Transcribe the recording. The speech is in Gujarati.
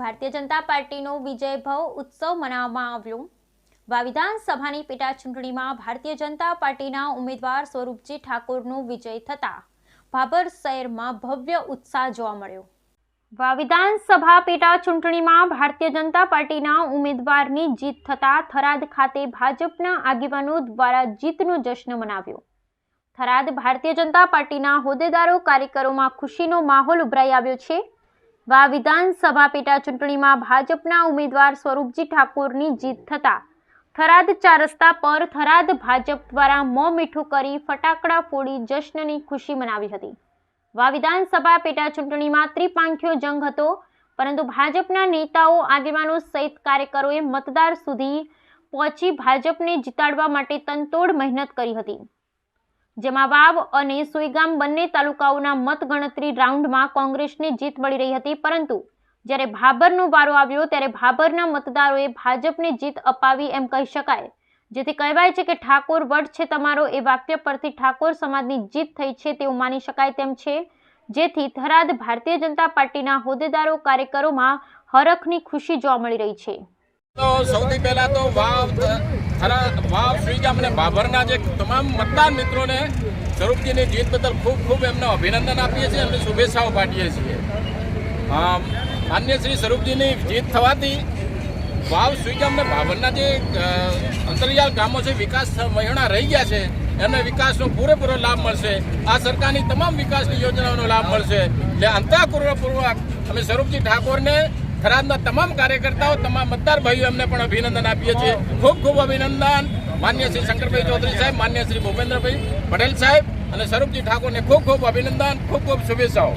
ભારતીય જનતા પાર્ટીનો વિજય ભવ ઉત્સવ મનાવવામાં આવ્યો. વા વિધાનસભાની પેટા ચૂંટણીમાં ભારતીય જનતા પાર્ટીના ઉમેદવાર સ્વરૂપજી ઠાકોરનો વિજય થતા ભાભર શહેરમાં ભવ્ય ઉત્સાહ જોવા મળ્યો. વા વિધાનસભા પેટા ચૂંટણીમાં ભારતીય જનતા પાર્ટીના ઉમેદવારની જીત થતા થરાદ ખાતે ભાજપના આગેવાનો દ્વારા જીતનો જશ્ન મનાવ્યો. થરાદ ભારતીય જનતા પાર્ટીના હોદ્દેદારો કાર્યકરોમાં ખુશીનો માહોલ ઉભરાઈ આવ્યો છે. વા વિધાનસભા પેટા ચૂંટણીમાં ભાજપના ઉમેદવાર સ્વરૂપજી ઠાકોરની જીત થતા થરાદ ચાર રસ્તા પર થરાદ ભાજપ દ્વારા મોં મીઠું કરી ફટાકડા ફોડી જશ્નની ખુશી મનાવી હતી. વા વિધાનસભા પેટા ચૂંટણીમાં ત્રિપાંખ્યો જંગ હતો, પરંતુ ભાજપના નેતાઓ, આગેવાનો સહિત કાર્યકરોએ મતદાર સુધી પહોંચી ભાજપને જીતાડવા માટે તનતોડ મહેનત કરી હતી. જેમાં વાવ અને સુઈગામ બંને તાલુકાઓના મતગણતરી રાઉન્ડમાં કોંગ્રેસને જીત મળી રહી હતી. પરંતુ જ્યારે ભાભરનો વારો આવ્યો ત્યારે ભાભરના મતદારોએ ભાજપને જીત અપાવી એમ કહી શકાય. જેથી કહેવાય છે કે ઠાકોર વટ છે તમારો એ વાક્ય પરથી ઠાકોર સમાજની જીત થઈ છે તેવું માની શકાય તેમ છે. જેથી થરાદ ભારતીય જનતા પાર્ટીના હોદ્દેદારો કાર્યકરોમાં હરખની ખુશી જોવા મળી રહી છે. સૌથી પહેલા તો વાવ થરા વાવ શ્રીગામ અને બાભરના જે તમામ મતદાર મિત્રોને સ્વરૂપજીની જીત બદલ ખૂબ ખૂબ એમને અભિનંદન આપીએ છીએ એમને શુભેચ્છાઓ પાઠવીએ છીએ. માન્ય શ્રી સ્વરૂપજીની જીત થવાથી વાવ શ્રીગામ અને બાભરના જે અંતરિયાળ ગામો છે, વિકાસ વહેણા રહી ગયા છે, એમને વિકાસનો પૂરેપૂરો લાભ મળશે. આ સરકારની તમામ વિકાસની યોજનાઓનો લાભ મળશે. એટલે અંતઃપૂર્વક અમે સ્વરૂપજી ઠાકોરને થરાદના તમામ કાર્યકર્તાઓ, તમામ મતદાર ભાઈઓ એમને પણ અભિનંદન આપીએ છીએ. ખૂબ ખૂબ અભિનંદન. માન્ય શ્રી શંકરભાઈ ચૌધરી સાહેબ, માન્ય શ્રી ભૂપેન્દ્રભાઈ પટેલ સાહેબ અને સ્વરૂપજી ઠાકોરને ખૂબ ખૂબ અભિનંદન, ખૂબ ખૂબ શુભેચ્છાઓ.